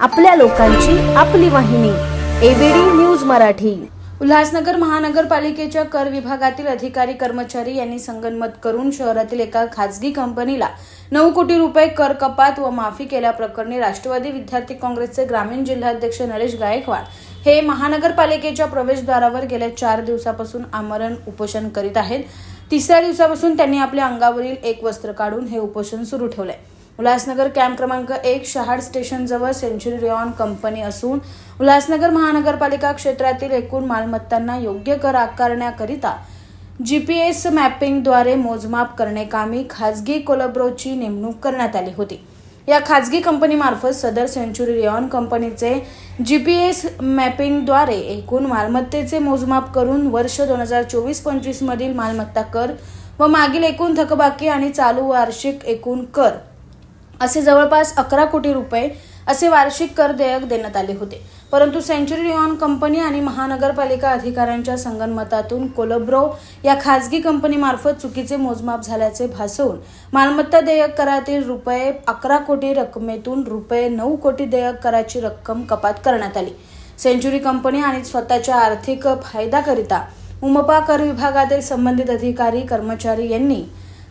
आपल्या लोकांची आपली वाहिनी एबीडी न्यूज मराठी. उल्हासनगर महानगरपालिकेच्या कर विभागातील अधिकारी कर्मचारी यांनी संगनमत करून शहरातील एका खासगी कंपनीला नऊ कोटी रुपये कर कपात व माफी केल्याप्रकरणी राष्ट्रवादी विद्यार्थी काँग्रेसचे ग्रामीण जिल्हाध्यक्ष नरेश गायकवाड हे महानगरपालिकेच्या प्रवेशद्वारावर गेल्या चार दिवसापासून आमरण उपोषण करीत आहेत. तिसऱ्या दिवसापासून त्यांनी आपल्या अंगावरील एक वस्त्र काढून हे उपोषण सुरू ठेवलंय. उल्हासनगर कॅम्प क्रमांक एक शहाड स्टेशनजवळ सेंचुरी रिऑन कंपनी असून उल्हासनगर महानगरपालिका क्षेत्रातील एकूण मालमत्तांना योग्य कर आकारण्याकरिता जी पी एस मॅपिंगद्वारे मोजमाप करणे खाजगी कोलब्रोची नेमणूक करण्यात आली होती. या खाजगी कंपनीमार्फत सदर सेंचुरी रिऑन कंपनीचे जी पी एस मॅपिंगद्वारे एकूण मालमत्तेचे मोजमाप करून वर्ष दोन हजार चोवीस पंचवीसमधील मालमत्ता कर व मागील एकूण थकबाकी आणि चालू वार्षिक एकूण कर असे जवळपास अकरा कोटी रुपये असे वार्षिक कर देयक देण्यात आले होते. परंतु सेंचुरी ऑन कंपनी आणि महानगरपालिका अधिकाऱ्यांच्या संगनमतातून कोलब्रो या खाजगी कंपनीमार्फत चुकीचे मोजमाप झाल्याचे भासवून मालमत्ता देयक करातील रुपये अकरा कोटी रकमेतून रुपये नऊ कोटी देयक कराची रक्कम कपात करण्यात आली. सेंचुरी कंपनी आणि स्वतःच्या आर्थिक फायदाकरिता उमपा कर विभागातील संबंधित अधिकारी कर्मचारी यांनी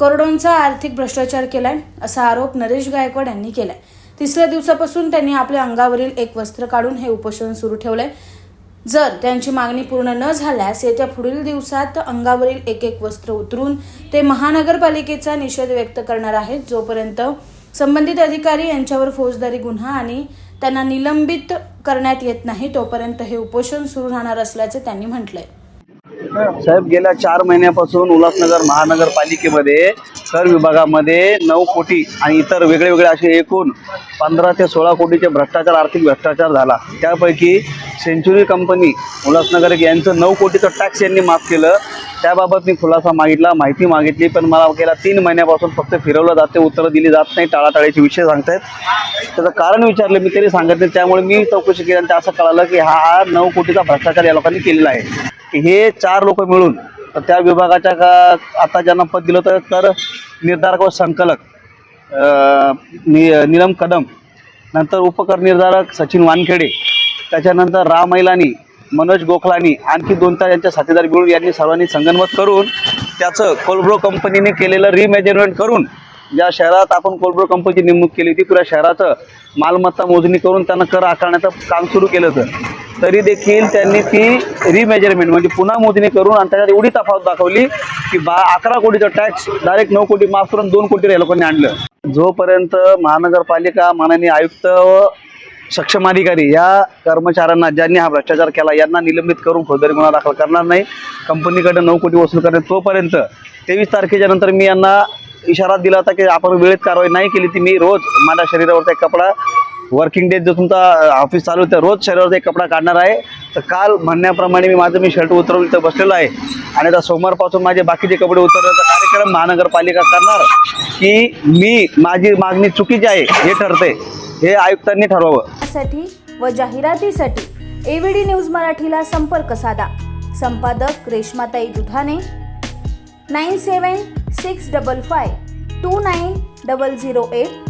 करोडोंचा आर्थिक भ्रष्टाचार केलाय असा आरोप नरेश गायकवाड यांनी केलाय. तिसऱ्या दिवसापासून त्यांनी आपल्या अंगावरील एक वस्त्र काढून हे उपोषण सुरू ठेवलंय. जर त्यांची मागणी पूर्ण न झाल्यास येत्या पुढील दिवसात अंगावरील एक एक वस्त्र उतरून ते महानगरपालिकेचा निषेध व्यक्त करणार आहेत जोपर्यंत संबंधित अधिकारी यांच्यावर फौजदारी गुन्हा आणि त्यांना निलंबित करण्यात येत नाही तोपर्यंत हे उपोषण सुरू राहणार असल्याचे त्यांनी म्हटलंय. साहेब गेल्या चार महिन्यापासून उल्हासनगर महानगरपालिकेमध्ये कर विभागामध्ये नऊ कोटी आणि इतर वेगळे वेगळे असे एकूण पंधरा ते सोळा कोटीचे भ्रष्टाचार आर्थिक भ्रष्टाचार झाला. त्यापैकी सेंचुरी कंपनी उल्हासनगर यांचं नऊ कोटीचं टॅक्स यांनी माफ केलं. त्याबाबत मी खुलासा मागितला माहिती मागितली पण मला गेल्या तीन महिन्यापासून फक्त फिरवलं जाते उत्तरं दिली जात नाही टाळाटाळीचे विषय सांगतायत. त्याचं कारण विचारलं मी तरी सांगत नाही. त्यामुळे मी चौकशी केली आणि असं कळालं की हा नऊ कोटीचा भ्रष्टाचार या लोकांनी केलेला आहे. हे चार लोक मिळून तर त्या विभागाच्या का आता ज्यांना पद दिलं तर कर निर्धारक व संकलक नि निलम कदम नंतर उपकर निर्धारक सचिन वानखेडे त्याच्यानंतर राम मैलानी मनोज गोखलानी आणखी दोन तार यांच्या साथीदार मिळून यांनी सर्वांनी संगनमत करून त्याचं कोलब्रो कंपनीने केलेलं रिमेजरमेंट करून ज्या शहरात आपण कोलब्रो कंपनीची नेमणूक केली होती पुऱ्या शहराचं मालमत्ता मोजणी करून त्यांना कर आकारण्याचं काम सुरू केलं होतं. तरी देखील त्यांनी ती रिमेजरमेंट म्हणजे पुन्हा मोजणी करून आणि त्याच्यात एवढी तफावत दाखवली की बा अकरा कोटीचा टॅक्स डायरेक्ट नऊ कोटी माफ करून दोन कोटी या लोकांनी आणलं. जोपर्यंत महानगरपालिका माननीय आयुक्त व सक्षम अधिकारी या कर्मचाऱ्यांना ज्यांनी हा भ्रष्टाचार केला यांना निलंबित करून फौजदारी गुन्हा दाखल करणार नाही कंपनीकडे नऊ कोटी वसूल करणे तोपर्यंत तेवीस तारखेच्या नंतर मी यांना इशारा दिला होता की आपण वेळेत कारवाई नाही केली ती मी रोज माझ्या शरीरावरचा एक कपडा वर्किंग डे जो तुमचा ऑफिस चालू होतं रोज शरीरावरचा एक कपडा काढणार आहे. तर काल म्हणण्याप्रमाणे मी माझं मी शर्ट उतरवलं इथं बसलेलो आहे. आणि आता सोमवारपासून माझे बाकीचे कपडे उतरण्याचा कार्यक्रम महानगरपालिका करणार की मी माझी मागणी चुकीची आहे हे ठरते. हे आयुक्तांनी ठरवावं. साठी व जाहिरातीसाठी एव्हीडी न्यूज मराठीला संपर्क साधा. संपादक Reshmatai Dudhane nine seven six double five two nine double zero eight